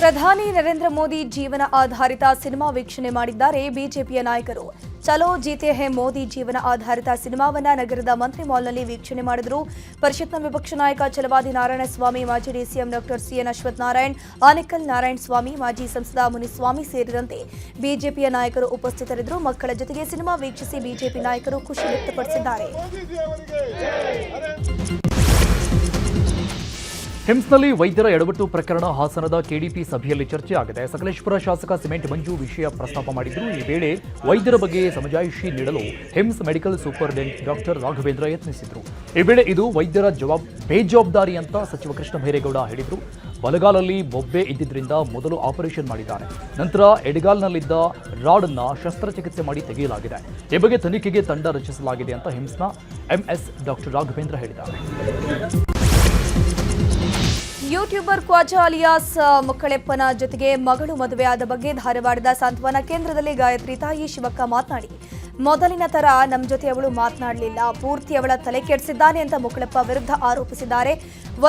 ಪ್ರಧಾನಿ ನರೇಂದ್ರ ಮೋದಿ ಜೀವನ ಆಧಾರಿತ ಸಿನಿಮಾ ವೀಕ್ಷಣೆ ಮಾಡಿದ್ದಾರೆ ಬಿಜೆಪಿಯ ನಾಯಕರು. ಚಲೋ ಜೀತೆ ಹೇ ಮೋದಿ ಜೀವನ ಆಧಾರಿತ ಸಿನಿಮಾವನ್ನ ನಗರದ ಮಂತ್ರಿ ಮಾಲ್ನಲ್ಲಿ ವೀಕ್ಷಣೆ ಮಾಡಿದರು. ಪರಿಷತ್ನ ವಿಪಕ್ಷ ನಾಯಕ ಚಲವಾದಿ ನಾರಾಯಣಸ್ವಾಮಿ, ಮಾಜಿ DCM doctor C N Ashwath Narayan Anekal Swamy ಮಾಜಿ ಸಂಸದ ಮುನಿಸ್ವಾಮಿ ಸೇರಿದಂತೆ ಬಿಜೆಪಿಯ ನಾಯಕರು ಉಪಸ್ಥಿತರಿದ್ದರು. ಮಕ್ಕಳ ಜೊತೆಗೆ ಸಿನಿಮಾ ವೀಕ್ಷಿಸಿ ಬಿಜೆಪಿ ನಾಯಕರು ಖುಷಿ ವ್ಯಕ್ತಪಡಿಸಿದ್ದಾರೆ. ಹಿಮ್ಸ್ನಲ್ಲಿ ವೈದ್ಯರ ಎಡವಟ್ಟು ಪ್ರಕರಣ ಹಾಸನದ ಕೆಡಿಪಿ ಸಭೆಯಲ್ಲಿ ಚರ್ಚೆ ಆಗಿದೆ ಸಕಲೇಶ್ಪುರ ಶಾಸಕ ಸಿಮೆಂಟ್ ಮಂಜು ವಿಷಯ ಪ್ರಸ್ತಾಪ ಮಾಡಿದ್ರು. ಈ ವೇಳೆ ವೈದ್ಯರ ಬಗ್ಗೆ ಸಮಜಾಯಿಷಿ ನೀಡಲು HIMS medical superintendent doctor Raghavendra ಯತ್ನಿಸಿದ್ರು. ಈ ವೇಳೆ ಇದು ವೈದ್ಯರ ಜವಾಬ್, ಬೇಜವಾಬ್ದಾರಿ ಅಂತ ಸಚಿವ ಕೃಷ್ಣ ಬೈರೇಗೌಡ ಹೇಳಿದರು. ಬಲಗಾಲಲ್ಲಿ ಬೊಬ್ಬೆ ಇದ್ದಿದ್ದರಿಂದ ಮೊದಲು ಆಪರೇಷನ್ ಮಾಡಿದ್ದಾರೆ. ನಂತರ ಎಡಗಾಲ್ನಲ್ಲಿದ್ದ ರಾಡನ್ನ ಶಸ್ತ್ರಚಿಕಿತ್ಸೆ ಮಾಡಿ ತೆಗೆಯಲಾಗಿದೆ. ಈ ಬಗ್ಗೆ ತನಿಖೆಗೆ ತಂಡ ರಚಿಸಲಾಗಿದೆ ಅಂತ ಹಿಮ್ಸ್ನ ಎಂಎಸ್ ಡಾಕ್ಟರ್ ರಾಘವೇಂದ್ರ ಹೇಳಿದ್ದಾರೆ. ಯೂಟ್ಯೂಬರ್ ಕ್ವಾಜಾ ಅಲಿಯಾಸ್ ಮಕ್ಕಳೆಪ್ಪನ ಜೊತೆಗೆ ಮಗಳು ಮದುವೆಯಾದ ಬಗ್ಗೆ ಧಾರವಾಡದ ಸಾಂತ್ವನ ಕೇಂದ್ರದಲ್ಲಿ ಗಾಯತ್ರಿ ತಾಯಿ ಶಿವಕ್ಕ ಮಾತನಾಡಿ. ಮೊದಲಿನ ತರ ನಮ್ಮ ಜೊತೆ ಅವಳು ಮಾತನಾಡಲಿಲ್ಲ. ಪೂರ್ತಿ ಅವಳ ತಲೆ ಕೆಡಿಸಿದ್ದಾನೆ ಅಂತ ಮುಕ್ಕಳಪ್ಪ ವಿರುದ್ಧ ಆರೋಪಿಸಿದ್ದಾರೆ.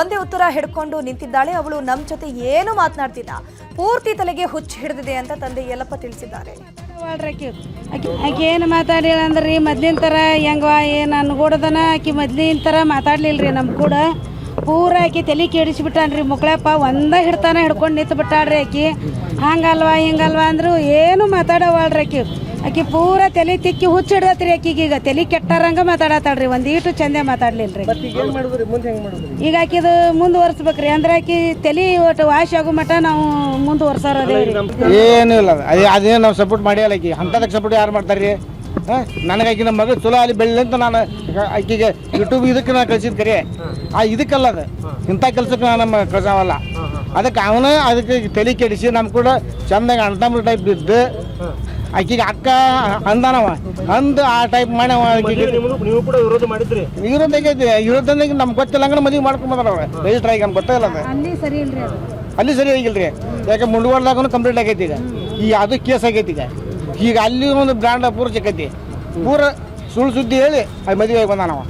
ಒಂದೇ ಉತ್ತರ ಹಿಡ್ಕೊಂಡು ನಿಂತಿದ್ದಾಳೆ. ಅವಳು ನಮ್ಮ ಜೊತೆ ಏನು ಮಾತನಾಡ್ತಿಲ್ಲ. ಪೂರ್ತಿ ತಲೆಗೆ ಹುಚ್ಚು ಹಿಡಿದಿದೆ ಅಂತ ತಂದೆ ಯಲ್ಲಪ್ಪ ತಿಳಿಸಿದ್ದಾರೆ. ಆಕೆ ಏನು ಮಾತಾಡಿಲ್ಲ ಅಂದ್ರೆ ಮೊದ್ಲಿನ ಥರ ಹೆಂಗವ, ಏನು ಅನ್ಗೂಡದನ? ಆಕಿ ಮೊದ್ಲಿನ ಥರ ಮಾತಾಡ್ಲಿಲ್ಲ ರೀ ನಮ್ಮ ಕೂಡ. ಪೂರ ಆಕಿ ತಲೆ ಕೆಡಿಸಿಬಿಟ್ಟಾನ್ರಿ ಮುಕ್ಳಪ್ಪ. ಒಂದ ಹಿಡ್ತಾನ ಹಿಡ್ಕೊಂಡು ನಿಂತು ಬಿಟ್ಟಾಳ್ರಿ ಆಕಿ. ಹಂಗಲ್ವಾ ಹಿಂಗಲ್ವಾ ಅಂದ್ರು ಏನು ಮಾತಾಡವಾಳ್ರಿ ಆಕಿ. ಆಕಿ ಪೂರ ತಲೆ ತಿಕ್ಕಿ ಹುಚ್ಚು ಹಿಡ್ದತ್ರಿ ಆಕಿಗೆ ಈಗ. ತಲೆ ಕೆಟ್ಟಾರಂಗ ಮಾತಾಡತ್ತಾಳ್ರಿ. ಒಂದೀಟು ಚಂದೆ ಮಾತಾಡ್ಲಿಲ್ರಿ. ಈಗ ಆಕಿದು ಮುಂದುವರ್ಸ್ಬೇಕ್ರಿ. ಅಂದ್ರೆ ಆಕಿ ತಲೆ ಒಟ್ಟು ವಾಶ್ ಆಗೋ ಮಟ್ಟ ನಾವು ಮುಂದುವರ್ಸಾರ ಅದೇವ್ರಿ. ಏನೂ ಇಲ್ಲ ಅದು. ಅದೇ ಅದೇನು ನಾವು ಸಪೋರ್ಟ್ ಮಾಡಿ ಅಲ್ಲ ಆಕಿ. ಅಂಥದಕ್ಕೆ ಸಪೋರ್ಟ್ ಯಾರು ಮಾಡ್ತಾರೆ ರೀ ನನಗೆ ಆಕಿನ ನಮ್ಮ ಮಗ ಚಲೋ ಅಲ್ಲಿ ಬೆಳ್ಳಿ ಅಂತ ನಾನು ಆಕೆಗೆ ಯೂಟ್ಯೂಬ್ ಇದಕ್ಕೆ ನಾನು ಕಳ್ಸಿದ್ ಕರೆ. ಆ ಇದಕ್ಕಲ್ಲ ಅದು. ಇಂಥ ಕೆಲ್ಸಕ್ಕೆ ನಾನು ನಮ್ಮ ಕಳ್ಸಾವಲ್ಲ. ಅದಕ್ಕೆ ಅವನು ಅದಕ್ಕೆ ತಲೆ ಕೆಡಿಸಿ ನಮ್ಮ ಕೂಡ ಚಂದಾಗ ಅಣ್ತಂಬ್ರ ಟೈಪ್ ಬಿದ್ದು ಆಕಿಗೆ ಅಕ್ಕ ಅಂದಾನವ. ಅಂದು ಆ ಟೈಪ್ ಮಾಡ್ಯಾವ ಆಕಿಗೆ. ನೀವು ಕೂಡ ವಿರೋಧ ಮಾಡಿದ್ರಿ. ವಿರೋಧ ವಿರೋಧ ನಮ್ಗೆ ಗೊತ್ತಿಲ್ಲ ಹಂಗ ಮದುವೆ ಮಾಡ್ಕೊಂಬಂದ್ರ ಅವ್ರ ರಜಿಸ್ಟ್ರ್ ಆಗಿ ನಮ್ಗೆ ಗೊತ್ತಾಗಲ್ಲ ಅದು. ಅಲ್ಲಿ ಸರಿ ಇಲ್ರಿ ಅದು. ಅಲ್ಲಿ ಸರಿ ಹೋಗಿಲ್ರಿ ಯಾಕೆ ಮುಂಡ್ವಾಡ್ದಾಗೂ ಕಂಪ್ಲೀಟ್ ಆಗೈತಿ ಈಗ. ಈ ಅದು ಕೇಸ್ ಆಗೈತಿ ಈಗ. ಈಗ ಅಲ್ಲಿ ಒಂದು ಬ್ರ್ಯಾಂಡ್ ಪೂರ ಸಿಕ್ಕೈತಿ. ಪೂರ ಸುಳ್ಳು ಸುದ್ದಿ ಹೇಳಿ ಅದು ಮದುವೆ ಆಗಿ ಬಂದಾನವ.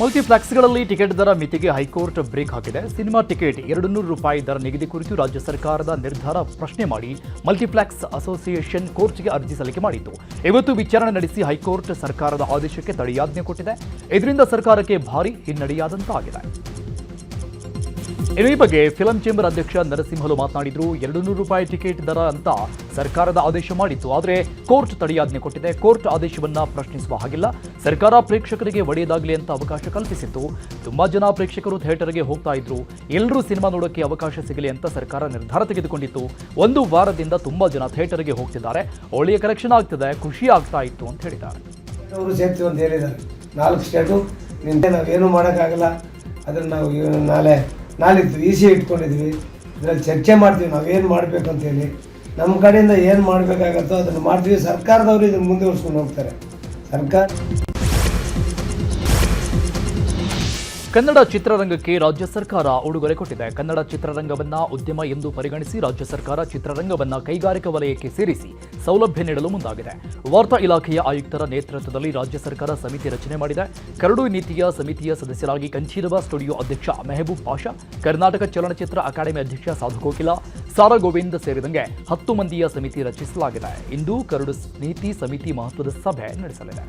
ಮಲ್ಟಿಪ್ಲೆಕ್ಸ್ಗಳಲ್ಲಿ ಟಿಕೆಟ್ ದರ ಮಿತಿಗೆ ಹೈಕೋರ್ಟ್ ಬ್ರೇಕ್ ಹಾಕಿದೆ. ಸಿನಿಮಾ ಟಿಕೆಟ್ ಎರಡು ನೂರು ರೂಪಾಯಿ ದರ ನಿಗದಿ ಕುರಿತು ರಾಜ್ಯ ಸರ್ಕಾರದ ನಿರ್ಧಾರ ಪ್ರಶ್ನೆ ಮಾಡಿ ಮಲ್ಟಿಪ್ಲೆಕ್ಸ್ ಅಸೋಸಿಯೇಷನ್ ಕೋರ್ಟ್ಗೆ ಅರ್ಜಿ ಸಲ್ಲಿಕೆ ಮಾಡಿತ್ತು. ಇವತ್ತು ವಿಚಾರಣೆ ನಡೆಸಿ ಹೈಕೋರ್ಟ್ ಸರ್ಕಾರದ ಆದೇಶಕ್ಕೆ ತಡೆಯಾಜ್ಞೆ ಕೊಟ್ಟಿದೆ. ಇದರಿಂದ ಸರ್ಕಾರಕ್ಕೆ ಭಾರಿ ಹಿನ್ನಡೆಯಾದಂತಾಗಿದೆ. ಈ ಬಗ್ಗೆ ಫಿಲಂ ಚೇಂಬರ್ ಅಧ್ಯಕ್ಷ ನರಸಿಂಹಲು ಮಾತನಾಡಿದ್ರು, ಎರಡು ನೂರು ರೂಪಾಯಿ ಟಿಕೆಟ್ ದರ ಅಂತ ಸರ್ಕಾರದ ಆದೇಶ ಮಾಡಿತ್ತು. ಆದರೆ ಕೋರ್ಟ್ ತಡೆಯಾಜ್ಞೆ ಕೊಟ್ಟಿದೆ. ಕೋರ್ಟ್ ಆದೇಶವನ್ನ ಪ್ರಶ್ನಿಸುವ ಹಾಗಿಲ್ಲ. ಸರ್ಕಾರ ಪ್ರೇಕ್ಷಕರಿಗೆ ಒಡೆಯದಾಗಲಿ ಅಂತ ಅವಕಾಶ ಕಲ್ಪಿಸಿತ್ತು. ತುಂಬಾ ಜನ ಪ್ರೇಕ್ಷಕರು ಥಿಯೇಟರ್ಗೆ ಹೋಗ್ತಾ ಇದ್ರು. ಎಲ್ಲರೂ ಸಿನಿಮಾ ನೋಡೋಕೆ ಅವಕಾಶ ಸಿಗಲಿ ಅಂತ ಸರ್ಕಾರ ನಿರ್ಧಾರ ತೆಗೆದುಕೊಂಡಿತ್ತು. ಒಂದು ವಾರದಿಂದ ತುಂಬಾ ಜನ ಥಿಯೇಟರ್ಗೆ ಹೋಗ್ತಿದ್ದಾರೆ. ಒಳ್ಳೆಯ ಕಲೆಕ್ಷನ್ ಆಗ್ತಿದೆ, ಖುಷಿ ಆಗ್ತಾ ಇತ್ತು ಅಂತ ಹೇಳಿದ್ದಾರೆ. ನಾಲ್ಕು ಸ್ಟೇಟು ನಾವೇನು ಮಾಡೋಕ್ಕಾಗಲ್ಲ. ಅದನ್ನು ನಾವು ನಾಳೆ ನಾಳಿದ್ದು ಈಸಿ ಇಟ್ಕೊಂಡಿದ್ವಿ ಇದರಲ್ಲಿ ಚರ್ಚೆ ಮಾಡ್ತೀವಿ ನಾವೇನು ಮಾಡಬೇಕು ಅಂತೇಳಿ ನಮ್ಮ ಕಡೆಯಿಂದ ಏನು ಮಾಡಬೇಕಾಗತ್ತೋ ಅದನ್ನು ಮಾಡ್ತೀವಿ. ಸರ್ಕಾರದವರು ಇದನ್ನು ಮುಂದುವರ್ಸ್ಕೊಂಡು ಹೋಗ್ತಾರೆ. ಸರ್ಕಾರ ಕನ್ನಡ ಚಿತ್ರರಂಗಕ್ಕೆ ರಾಜ್ಯ ಸರ್ಕಾರ ಉಡುಗೊರೆ ಕೊಟ್ಟಿದೆ. ಕನ್ನಡ ಚಿತ್ರರಂಗವನ್ನ ಉದ್ಯಮ ಎಂದು ಪರಿಗಣಿಸಿ ರಾಜ್ಯ ಸರ್ಕಾರ ಚಿತ್ರರಂಗವನ್ನ ಕೈಗಾರಿಕಾ ವಲಯಕ್ಕೆ ಸೇರಿಸಿ ಸೌಲಭ್ಯ ನೀಡಲು ಮುಂದಾಗಿದೆ. ವಾರ್ತಾ ಇಲಾಖೆಯ ಆಯುಕ್ತರ ನೇತೃತ್ವದಲ್ಲಿ ರಾಜ್ಯ ಸರ್ಕಾರ ಸಮಿತಿ ರಚನೆ ಮಾಡಿದೆ. ಕರಡು ನೀತಿಯ ಸಮಿತಿಯ ಸದಸ್ಯರಾಗಿ ಕಂಠೀರವ ಸ್ಟುಡಿಯೋ ಅಧ್ಯಕ್ಷ ಮೆಹಬೂಬ್ ಪಾಷಾ, ಕರ್ನಾಟಕ ಚಲನಚಿತ್ರ ಅಕಾಡೆಮಿ ಅಧ್ಯಕ್ಷ ಸಾಧು ಕೋಕಿಲ ಸಾರಾ ಗೋವಿಂದ್ ಸೇರಿದಂತೆ ಹತ್ತು ಮಂದಿಯ ಸಮಿತಿ ರಚಿಸಲಾಗಿದೆ. ಇಂದು ಕರಡು ನೀತಿ ಸಮಿತಿ ಮಹತ್ವದ ಸಭೆ ನಡೆಸಲಿದೆ.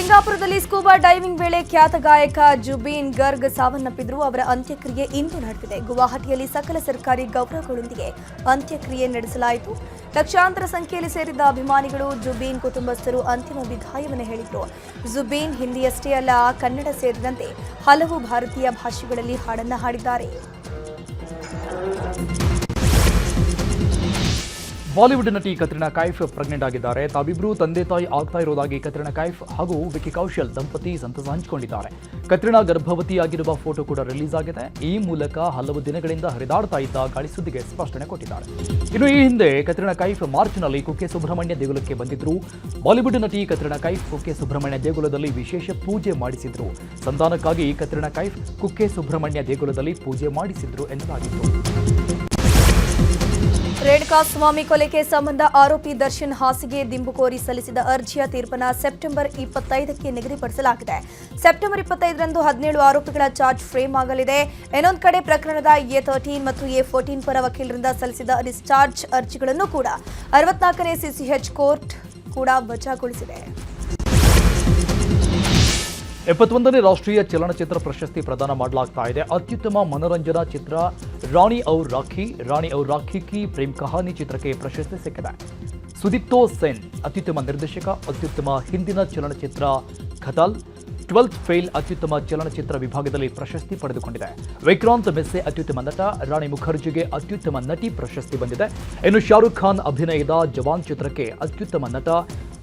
ಸಿಂಗಾಪುರದಲ್ಲಿ ಸ್ಕೂಬಾ ಡೈವಿಂಗ್ ವೇಳೆ ಖ್ಯಾತ ಗಾಯಕ ಜುಬೀನ್ ಗರ್ಗ್ ಸಾವನ್ನಪ್ಪಿದ್ರು. ಅವರ ಅಂತ್ಯಕ್ರಿಯೆ ಇಂದು ನಡೆದಿದೆ. ಗುವಾಹಟಿಯಲ್ಲಿ ಸಕಲ ಸರ್ಕಾರಿ ಗೌರವಗಳೊಂದಿಗೆ ಅಂತ್ಯಕ್ರಿಯೆ ನಡೆಸಲಾಯಿತು. ಲಕ್ಷಾಂತರ ಸಂಖ್ಯೆಯಲ್ಲಿ ಸೇರಿದ್ದ ಅಭಿಮಾನಿಗಳು ಜುಬೀನ್ ಕುಟುಂಬಸ್ಥರು ಅಂತಿಮ ವಿದಾಯವನ್ನು ಹೇಳಿದರು. ಜುಬೀನ್ ಹಿಂದಿಯಷ್ಟೇ ಅಲ್ಲ, ಕನ್ನಡ ಸೇರಿದಂತೆ ಹಲವು ಭಾರತೀಯ ಭಾಷೆಗಳಲ್ಲಿ ಹಾಡನ್ನ ಹಾಡಿದ್ದಾರೆ. ಬಾಲಿವುಡ್ ನಟಿ ಕತ್ರಿನಾ ಕೈಫ್ ಪ್ರೆಗ್ನೆಂಟ್ ಆಗಿದ್ದಾರೆ. ತಾವಿಬ್ರು ತಂದೆ ತಾಯಿ ಆಗ್ತಾ ಇರೋದಾಗಿ ಕತ್ರಿನಾ ಕೈಫ್ ಹಾಗೂ ವಿಕಿ ಕೌಶಲ್ ದಂಪತಿ ಸಂತಸ ಹಂಚಿಕೊಂಡಿದ್ದಾರೆ. ಕತ್ರಿನಾ ಗರ್ಭವತಿಯಾಗಿರುವ ಫೋಟೋ ಕೂಡ ರಿಲೀಸ್ ಆಗಿದೆ. ಈ ಮೂಲಕ ಹಲವು ದಿನಗಳಿಂದ ಹರಿದಾಡ್ತಾ ಇದ್ದ ಗಾಳಿ ಸುದ್ದಿಗೆ ಸ್ಪಷ್ಟನೆ ಕೊಟ್ಟಿದ್ದಾರೆ. ಇನ್ನು ಈ ಹಿಂದೆ ಕತ್ರಿನಾ ಕೈಫ್ ಮಾರ್ಚ್ನಲ್ಲಿ ಕುಕ್ಕೆ ಸುಬ್ರಹ್ಮಣ್ಯ ದೇಗುಲಕ್ಕೆ ಬಂದಿದ್ರು. ಬಾಲಿವುಡ್ ನಟಿ ಕತ್ರಿನಾ ಕೈಫ್ ಕುಕ್ಕೆ ಸುಬ್ರಹ್ಮಣ್ಯ ದೇಗುಲದಲ್ಲಿ ವಿಶೇಷ ಪೂಜೆ ಮಾಡಿಸಿದ್ರು. ಸಂತಾನಕ್ಕಾಗಿ ಕತ್ರಿನಾ ಕೈಫ್ ಕುಕ್ಕೆ ಸುಬ್ರಹ್ಮಣ್ಯ ದೇಗುಲದಲ್ಲಿ ಪೂಜೆ ಮಾಡಿಸಿದ್ರು ಎನ್ನಲಾಗಿತ್ತು. ರೇಣುಕಾಸ್ವಾಮಿ ಕೊಲೆಗೆ ಸಂಬಂಧ ಆರೋಪಿ ದರ್ಶನ್ ಹಾಸಿಗೆ ದಿಂಬು ಕೋರಿ ಸಲ್ಲಿಸಿದ ಅರ್ಜಿಯ ತೀರ್ಪನ್ನು ಸೆಪ್ಟೆಂಬರ್ ಇಪ್ಪತ್ತೈದಕ್ಕೆ ನಿಗದಿಪಡಿಸಲಾಗಿದೆ. ಸೆಪ್ಟೆಂಬರ್ ಇಪ್ಪತ್ತೈದರಂದು ಹದಿನೇಳು ಆರೋಪಿಗಳ ಚಾರ್ಜ್ ಫ್ರೇಮ್ ಆಗಲಿದೆ. ಇನ್ನೊಂದು ಕಡೆ ಪ್ರಕರಣದ ಎ ತರ್ಟೀನ್ ಮತ್ತು ಎ ಫೋರ್ಟೀನ್ ಪರ ವಕೀಲರಿಂದ ಸಲ್ಲಿಸಿದ ಡಿಸ್ಚಾರ್ಜ್ ಅರ್ಜಿಗಳನ್ನು ಕೂಡ ಅರವತ್ನಾಲ್ಕನೇ ಸಿಸಿಎಚ್ ಕೋರ್ಟ್ ಕೂಡ ವಜಾಗೊಳಿಸಿದೆ. ಎಪ್ಪತ್ತೊಂದನೇ ರಾಷ್ಟ್ರೀಯ ಚಲನಚಿತ್ರ ಪ್ರಶಸ್ತಿ ಪ್ರದಾನ ಮಾಡಲಾಗ್ತಾ ಇದೆ. ಅತ್ಯುತ್ತಮ ಮನೋರಂಜನಾ ಚಿತ್ರ ರಾಣಿ ಔರ್ ರಾಖಿ, ರಾಣಿ ಔರ್ ರಾಖಿ ಕಿ ಪ್ರೇಮ್ ಕಹಾನಿ ಚಿತ್ರಕ್ಕೆ ಪ್ರಶಸ್ತಿ ಸಿಕ್ಕಿದೆ. ಸುದೀಪ್ತೋ ಸೇನ್, ಅತ್ಯುತ್ತಮ ನಿರ್ದೇಶಕ, ಅತ್ಯುತ್ತಮ ಹಿಂದಿನ ಚಲನಚಿತ್ರ ಖತಾಲ್, ಟ್ವೆಲ್ತ್ ಫೇಲ್ ಅತ್ಯುತ್ತಮ ಚಲನಚಿತ್ರ ವಿಭಾಗದಲ್ಲಿ ಪ್ರಶಸ್ತಿ ಪಡೆದುಕೊಂಡಿದೆ. ವಿಕ್ರಾಂತ್ ಮೆಸ್ಸೆ ಅತ್ಯುತ್ತಮ ನಟ, ರಾಣಿ ಮುಖರ್ಜಿಗೆ ಅತ್ಯುತ್ತಮ ನಟಿ ಪ್ರಶಸ್ತಿ ಬಂದಿದೆ. ಇನ್ನು ಶಾರುಖ್ ಖಾನ್ ಅಭಿನಯದ ಜವಾನ್ ಚಿತ್ರಕ್ಕೆ ಅತ್ಯುತ್ತಮ ನಟ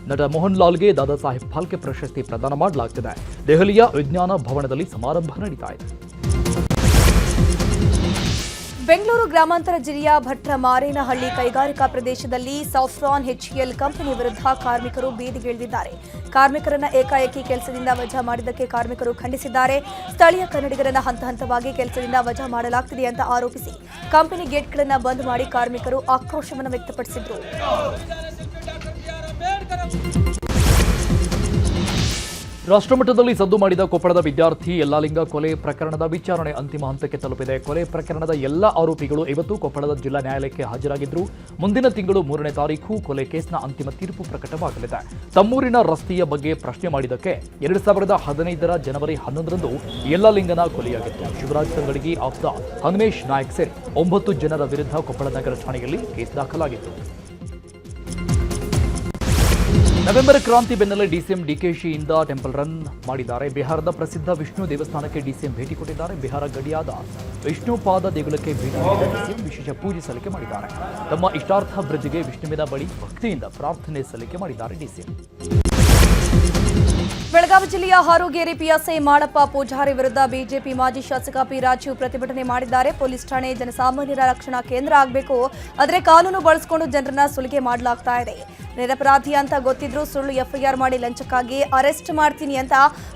ನಟ ಮೋಹನ್ ಲಾಲ್ಗೆ ದಾದಾ ಸಾಹೇಬ್ ಫಾಲ್ಕೆ ಪ್ರಶಸ್ತಿ ಪ್ರದಾನ ಮಾಡಲಾಗ್ತಿದೆ. ದೆಹಲಿಯ ವಿಜ್ಞಾನ ಭವನದಲ್ಲಿ ಸಮಾರಂಭ ನಡೀತಾ ಇದೆ. ಬೆಂಗಳೂರು ಗ್ರಾಮಾಂತರ ಜಿಲ್ಲೆಯ ಭಟ್ರ ಮಾರೇನಹಳ್ಳಿ ಕೈಗಾರಿಕಾ ಪ್ರದೇಶದಲ್ಲಿ ಸಾಫ್ರಾನ್ ಎಚ್ಎಲ್ ಕಂಪನಿ ವಿರುದ್ಧ ಕಾರ್ಮಿಕರು ಬೀದಿಗಿಳಿದಿದ್ದಾರೆ. ಕಾರ್ಮಿಕರನ್ನ ಏಕಾಏಕಿ ಕೆಲಸದಿಂದ ವಜಾ ಮಾಡಿದ್ದಕ್ಕೆ ಕಾರ್ಮಿಕರು ಖಂಡಿಸಿದ್ದಾರೆ. ಸ್ಥಳೀಯ ಕನ್ನಡಿಗರನ್ನ ಹಂತ ಹಂತವಾಗಿ ಕೆಲಸದಿಂದ ವಜಾ ಮಾಡಲಾಗ್ತಿದೆ ಅಂತ ಆರೋಪಿಸಿ ಕಂಪನಿ ಗೇಟ್ಗಳನ್ನು ಬಂದ್ ಮಾಡಿ ಕಾರ್ಮಿಕರು ಆಕ್ರೋಶವನ್ನು ವ್ಯಕ್ತಪಡಿಸಿದ್ರು. ರಾಷ್ಟ್ರಮಟ್ಟದಲ್ಲಿ ಸದ್ದು ಮಾಡಿದ ಕೊಪ್ಪಳದ ವಿದ್ಯಾರ್ಥಿ ಯಲ್ಲಾಲಿಂಗ ಕೊಲೆ ಪ್ರಕರಣದ ವಿಚಾರಣೆ ಅಂತಿಮ ಹಂತಕ್ಕೆ ತಲುಪಿದೆ. ಕೊಲೆ ಪ್ರಕರಣದ ಎಲ್ಲ ಆರೋಪಿಗಳು ಇವತ್ತು ಕೊಪ್ಪಳದ ಜಿಲ್ಲಾ ನ್ಯಾಯಾಲಯಕ್ಕೆ ಹಾಜರಾಗಿದ್ದರು ಮುಂದಿನ ತಿಂಗಳು ಮೂರನೇ ತಾರೀಕು ಕೊಲೆ ಕೇಸ್ನ ಅಂತಿಮ ತೀರ್ಪು ಪ್ರಕಟವಾಗಲಿದೆ. ತಮ್ಮೂರಿನ ರಸ್ತೆಯ ಬಗ್ಗೆ ಪ್ರಶ್ನೆ ಮಾಡಿದ್ದಕ್ಕೆ ಎರಡು ಸಾವಿರದ ಹದಿನೈದರ ಜನವರಿ ಹನ್ನೊಂದರಂದು ಯಲ್ಲಾಲಿಂಗನ ಕೊಲೆಯಾಗಿತ್ತು. ಶಿವರಾಜ್ ತಂಗಡಿಗಿ ಆಪ್ತ ಹನುಮೇಶ್ ನಾಯಕ್ ಸೇರಿ ಒಂಬತ್ತು ಜನರ ವಿರುದ್ಧ ಕೊಪ್ಪಳ ನಗರ ಠಾಣೆಯಲ್ಲಿ ಕೇಸ್ ದಾಖಲಾಗಿತ್ತು. ನವೆಂಬರ್ ಕ್ರಾಂತಿ ಬೆನ್ನಲ್ಲೇ ಡಿಸಿಎಂ ಡಿಕೆಶಿಯಿಂದ ಟೆಂಪಲ್ ರನ್ ಮಾಡಿದ್ದಾರೆ. ಬಿಹಾರದ ಪ್ರಸಿದ್ಧ ವಿಷ್ಣು ದೇವಸ್ಥಾನಕ್ಕೆ ಡಿಸಿಎಂ ಭೇಟಿ ಕೊಟ್ಟಿದ್ದಾರೆ. ಬಿಹಾರ ಗಡಿಯಾದ ವಿಷ್ಣುಪಾದ ದೇಗುಲಕ್ಕೆ ಭೇಟಿ ನೀಡಿದ ಡಿಸಿಎಂ ವಿಶೇಷ ಪೂಜೆ ಸಲ್ಲಿಕೆ ಮಾಡಿದ್ದಾರೆ. ತಮ್ಮ ಇಷ್ಟಾರ್ಥ ವೃದ್ಧಿಗೆ ವಿಷ್ಣುವಿನ ಬಳಿ ಭಕ್ತಿಯಿಂದ ಪ್ರಾರ್ಥನೆ ಸಲ್ಲಿಕೆ ಮಾಡಿದ್ದಾರೆ ಡಿಸಿಎಂ. ಬೆಳಗಾವಿ ಜಿಲ್ಲೆಯ ಹಾರೋಗೇರಿ ಪಿಎಸ್ಐ ಮಾಡಪ್ಪ ಪೂಜಾರಿ ವಿರುದ್ಧ ಬಿಜೆಪಿ ಮಾಜಿ ಶಾಸಕ ಪಿ ರಾಜೀವ್ ಪ್ರತಿಭಟನೆ ಮಾಡಿದ್ದಾರೆ. ಪೊಲೀಸ್ ಠಾಣೆ ಜನಸಾಮಾನ್ಯರ ರಕ್ಷಣಾ ಕೇಂದ್ರ ಆಗಬೇಕು. ಆದರೆ ಕಾನೂನು ಬಳಸಿಕೊಂಡು ಜನರನ್ನ ಸುಲಿಗೆ ಮಾಡಲಾಗ್ತಾ ಇದೆ. ನಿರಪರಾಧಿ ಅಂತ ಗೊತ್ತಿದ್ರು ಸುಳ್ಳು ಎಫ್ಐಆರ್ ಮಾಡಿ ಲಂಚಕ್ಕಾಗಿ ಅರೆಸ್ಟ್ ಮಾಡ್ತೀನಿ ಅಂತ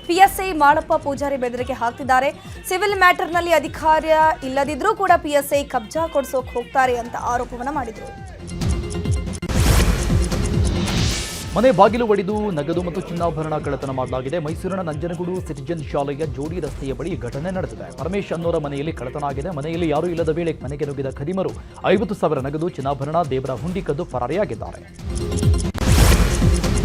ಪಿಎಸ್ಐ ಮಾಡಪ್ಪ ಪೂಜಾರಿ ಬೆದರಿಕೆ ಹಾಕ್ತಿದ್ದಾರೆ. ಸಿವಿಲ್ ಮ್ಯಾಟರ್ನಲ್ಲಿ ಅಧಿಕಾರ ಇಲ್ಲದಿದ್ರೂ ಕೂಡ ಪಿಎಸ್ಐ ಕಬ್ಜಾ ಕೊಡಿಸೋಕೆ ಹೋಗ್ತಾರೆ ಅಂತ ಆರೋಪವನ್ನ ಮಾಡಿದ್ರು. ಮನೆ ಬಾಗಿಲು ಒಡೆದು ನಗದು ಮತ್ತು ಚಿನ್ನಾಭರಣ ಕಳ್ಳತನ ಮಾಡಲಾಗಿದೆ. ಮೈಸೂರಿನ ನಂಜನಗೂಡು ಸಿಟಿಜನ್ ಶಾಲೆಯ ಜೋಡಿ ರಸ್ತೆಯ ಬಳಿ ಘಟನೆ ನಡೆದಿದೆ. ಪರಮೇಶ್ ಅನ್ನೋರ ಮನೆಯಲ್ಲಿ ಕಳ್ಳತನ ಆಗಿದೆ. ಮನೆಯಲ್ಲಿ ಯಾರೂ ಇಲ್ಲದ ವೇಳೆ ಮನೆಗೆ ನುಗ್ಗಿದ ಖದೀಮರು ಐವತ್ತು ಸಾವಿರ ನಗದು, ಚಿನ್ನಾಭರಣ, ದೇವರ ಹುಂಡಿ ಕದ್ದು ಪರಾರಿಯಾಗಿದ್ದಾರೆ.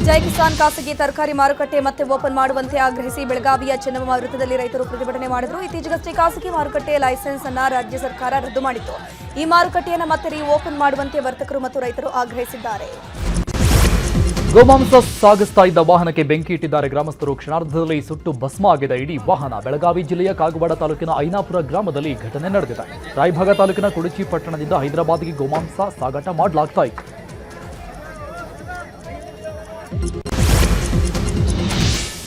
ಜೈ ಕಿಸಾನ್ ಖಾಸಗಿ ತರಕಾರಿ ಮಾರುಕಟ್ಟೆ ಮತ್ತೆ ಓಪನ್ ಮಾಡುವಂತೆ ಆಗ್ರಹಿಸಿ ಬೆಳಗಾವಿಯ ಚೆನ್ನಮ್ಮ ವೃತ್ತದಲ್ಲಿ ರೈತರು ಪ್ರತಿಭಟನೆ ಮಾಡಿದರು. ಇತ್ತೀಚೆಗಷ್ಟೇ ಖಾಸಗಿ ಮಾರುಕಟ್ಟೆ ಲೈಸೆನ್ಸ್ ಅನ್ನ ರಾಜ್ಯ ಸರ್ಕಾರ ರದ್ದು ಮಾಡಿತ್ತು. ಈ ಮಾರುಕಟ್ಟೆಯನ್ನು ಮತ್ತೆ ರೀ ಓಪನ್ ಮಾಡುವಂತೆ ವರ್ತಕರು ಮತ್ತು ರೈತರು ಆಗ್ರಹಿಸಿದ್ದಾರೆ. ಗೋಮಾಂಸ ಸಾಗಿಸ್ತಾ ಇದ್ದ ವಾಹನಕ್ಕೆ ಬೆಂಕಿ ಇಟ್ಟಿದ್ದಾರೆ ಗ್ರಾಮಸ್ಥರು. ಕ್ಷಣಾರ್ಧದಲ್ಲಿ ಸುಟ್ಟು ಭಸ್ಮ ಆಗಿದೆ. ಇಡೀ ವಾಹನ ಬೆಳಗಾವಿ ಜಿಲ್ಲೆಯ ಕಾಗವಾಡ ತಾಲೂಕಿನ ಐನಾಪುರ ಗ್ರಾಮದಲ್ಲಿ ಘಟನೆ ನಡೆದಿದೆ. ರಾಯಭಾಗ ತಾಲೂಕಿನ ಕುಡುಚಿ ಪಟ್ಟಣದಿಂದ ಹೈದರಾಬಾದ್ಗೆ ಗೋಮಾಂಸ ಸಾಗಾಟ ಮಾಡಲಾಗ್ತಾ ಇತ್ತು.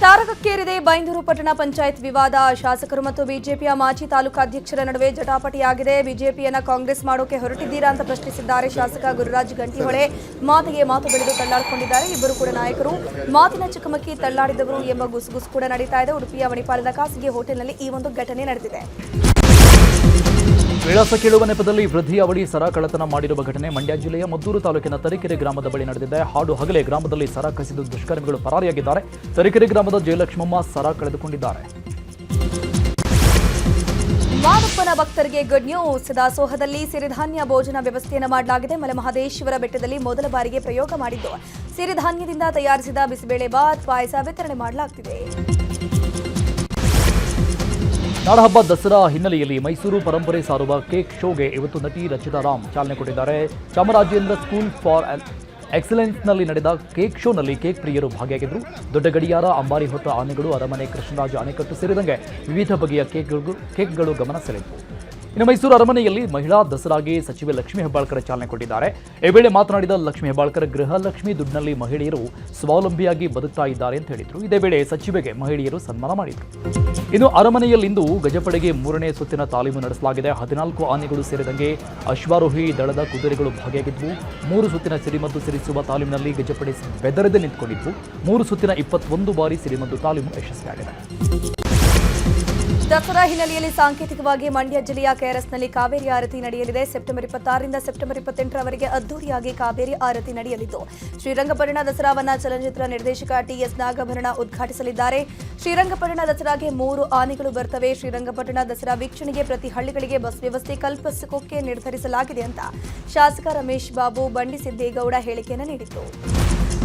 ತಾರಕಕ್ಕೇರಿದೆ ಬೈಂದೂರು ಪಟ್ಟಣ ಪಂಚಾಯತ್ ವಿವಾದ. ಶಾಸಕರು ಮತ್ತು ಬಿಜೆಪಿಯ ಮಾಜಿ ತಾಲೂಕಾಧ್ಯಕ್ಷರ ನಡುವೆ ಜಟಾಪಟಿಯಾಗಿದೆ. ಬಿಜೆಪಿಯನ್ನು ಕಾಂಗ್ರೆಸ್ ಮಾಡೋಕೆ ಹೊರಟಿದ್ದೀರಾ ಅಂತ ಪ್ರಶ್ನಿಸಿದ್ದಾರೆ ಶಾಸಕ ಗುರುರಾಜ್ ಗಂಟಿಹೊಳೆ. ಮಾತಿಗೆ ಮಾತು ಬೆಳೆದು ತಳ್ಳಾಡಿಕೊಂಡಿದ್ದಾರೆ ಇಬ್ಬರು ಕೂಡ ನಾಯಕರು. ಮಾತಿನ ಚಕಮಕಿ ತಳ್ಳಾಡಿದವರು ಎಂಬ ಗುಸುಗುಸು ಕೂಡ ನಡೀತಾ ಇದೆ. ಉಡುಪಿಯ ಮಣಿಪಾಲದ ಖಾಸಗಿ ಹೋಟೆಲ್ನಲ್ಲಿ ಈ ಒಂದು ಘಟನೆ ನಡೆದಿದೆ. ವಿಳಾಸ ಕೇಳುವ ನೆಪದಲ್ಲಿ ವೃದ್ಧಿ ಅವಳಿ ಸರ ಕಳತನ ಮಾಡಿರುವ ಘಟನೆ ಮಂಡ್ಯ ಜಿಲ್ಲೆಯ ಮದ್ದೂರು ತಾಲೂಕಿನ ತರೀಕೆರೆ ಗ್ರಾಮದ ಬಳಿ ನಡೆದಿದೆ. ಹಾಡು ಹಗಲೇ ಗ್ರಾಮದಲ್ಲಿ ಸರ ಕಸಿದು ದುಷ್ಕರ್ಮಿಗಳು ಪರಾರಿಯಾಗಿದ್ದಾರೆ. ತರೀಕೆರೆ ಗ್ರಾಮದ ಜಯಲಕ್ಷ್ಮಮ್ಮ ಸರ ಕಳೆದುಕೊಂಡಿದ್ದಾರೆ. ಮಾದಪ್ಪನ ಭಕ್ತರಿಗೆ ಗುಡ್ ನ್ಯೂಸ್ ದಾಸೋಹದಲ್ಲಿ ಸಿರಿಧಾನ್ಯ ಭೋಜನ ವ್ಯವಸ್ಥೆಯನ್ನು ಮಾಡಲಾಗಿದೆ. ಮಲೆಮಹದೇಶ್ವರ ಬೆಟ್ಟದಲ್ಲಿ ಮೊದಲ ಬಾರಿಗೆ ಪ್ರಯೋಗ ಮಾಡಿದ್ದು. ಸಿರಿಧಾನ್ಯದಿಂದ ತಯಾರಿಸಿದ ಬಿಸಿಬೇಳೆ ಬಾತ್ ಪಾಯಸ ವಿತರಣೆ ಮಾಡಲಾಗ್ತಿದೆ. ನಾಡಹಬ್ಬ ದಸರಾ ಹಿನ್ನೆಲೆಯಲ್ಲಿ ಮೈಸೂರು ಪರಂಪರೆ ಸಾರುವ ಕೇಕ್ ಶೋಗೆ ಇವತ್ತು ನಟಿ ರಚಿತಾ ರಾಮ್ ಚಾಲನೆ ಕೊಟ್ಟಿದ್ದಾರೆ. ಚಾಮರಾಜೇಂದ್ರ ಸ್ಕೂಲ್ ಫಾರ್ ಎಕ್ಸಲೆನ್ಸ್ನಲ್ಲಿ ನಡೆದ ಕೇಕ್ ಶೋನಲ್ಲಿ ಕೇಕ್ ಪ್ರಿಯರು ಭಾಗಿಯಾಗಿದ್ದರು ದೊಡ್ಡ ಗಡಿಯಾರ, ಅಂಬಾರಿ ಹೊತ್ತ ಆನೆಗಳು, ಅರಮನೆ ಕೃಷ್ಣರಾಜ ಅಣೆಕಟ್ಟು ಸೇರಿದಂತೆ ವಿವಿಧ ಬಗೆಯ ಕೇಕ್ಗಳು ಕೇಕ್ಗಳು ಗಮನ ಸೆಳೆದವು. ಇನ್ನು ಮೈಸೂರು ಅರಮನೆಯಲ್ಲಿ ಮಹಿಳಾ ದಸರಾಗೆ ಸಚಿವೆ ಲಕ್ಷ್ಮೀ ಹೆಬ್ಬಾಳ್ಕರ್ ಚಾಲನೆ ಕೊಟ್ಟಿದ್ದಾರೆ. ಈ ವೇಳೆ ಮಾತನಾಡಿದ ಲಕ್ಷ್ಮೀ ಹೆಬ್ಬಾಳ್ಕರ್ ಗೃಹಲಕ್ಷ್ಮಿ ದುಡ್ಡಿನಲ್ಲಿ ಮಹಿಳೆಯರು ಸ್ವಾವಲಂಬಿಯಾಗಿ ಬದುಕ್ತಾ ಇದ್ದಾರೆ ಅಂತ ಹೇಳಿದರು. ಇದೇ ವೇಳೆ ಸಚಿವೆಗೆ ಮಹಿಳೆಯರು ಸನ್ಮಾನ ಮಾಡಿದರು. ಇನ್ನು ಅರಮನೆಯಲ್ಲಿಂದು ಗಜಪಡೆಗೆ ಮೂರನೇ ಸುತ್ತಿನ ತಾಲೀಮು ನಡೆಸಲಾಗಿದೆ. ಹದಿನಾಲ್ಕು ಆನೆಗಳು ಸೇರಿದಂಗೆ ಅಶ್ವಾರೋಹಿ ದಳದ ಕುದುರೆಗಳು ಭಾಗಿಯಾಗಿದ್ವು ಮೂರು ಸುತ್ತಿನ ಸಿರಿಮದ್ದು ಸಿರಿಸುವ ತಾಲೀಮಿನಲ್ಲಿ ಗಜಪಡೆ ಬೆದರದೆ ನಿಂತುಕೊಂಡಿದ್ವು ಮೂರು ಸುತ್ತಿನ ಇಪ್ಪತ್ತೊಂದು ಬಾರಿ ಸಿರಿಮದ್ದು ತಾಲೀಮು ಯಶಸ್ವಿಯಾಗಿದೆ. ದಸರಾ ಹಿನ್ನೆಲೆಯಲ್ಲಿ ಸಾಂಕೇತಿಕವಾಗಿ ಮಂಡ್ಯ ಜಿಲ್ಲೆಯ ಕೆಆರ್ಎಸ್ನಲ್ಲಿ ಕಾವೇರಿ ಆರತಿ ನಡೆಯಲಿದೆ. ಸೆಪ್ಟೆಂಬರ್ ಇಪ್ಪತ್ತಾರರಿಂದ ಸೆಪ್ಟೆಂಬರ್ ಇಪ್ಪತ್ತೆಂಟರವರೆಗೆ ಅದ್ದೂರಿಯಾಗಿ ಕಾವೇರಿ ಆರತಿ ನಡೆಯಲಿದ್ದು, ಶ್ರೀರಂಗಪಟ್ಟಣ ದಸರಾವನ್ನ ಚಲನಚಿತ್ರ ನಿರ್ದೇಶಕ ಟಿಎಸ್ ನಾಗಭರಣ ಉದ್ಘಾಟಿಸಲಿದ್ದಾರೆ. ಶ್ರೀರಂಗಪಟ್ಟಣ ದಸರಾಗೆ ಮೂರು ಆನೆಗಳು ಬರ್ತವೆ. ಶ್ರೀರಂಗಪಟ್ಟಣ ದಸರಾ ವೀಕ್ಷಣೆಗೆ ಪ್ರತಿ ಹಳ್ಳಿಗಳಿಗೆ ಬಸ್ ವ್ಯವಸ್ಥೆ ಕಲ್ಪಿಸಿಕೊಕ್ಕೆ ನಿರ್ಧರಿಸಲಾಗಿದೆ ಅಂತ ಶಾಸಕ ರಮೇಶ್ ಬಾಬು ಬಂಡಿಸಿದ್ದೇಗೌಡ ಹೇಳಿಕೆಯನ್ನು ನೀಡಿದರು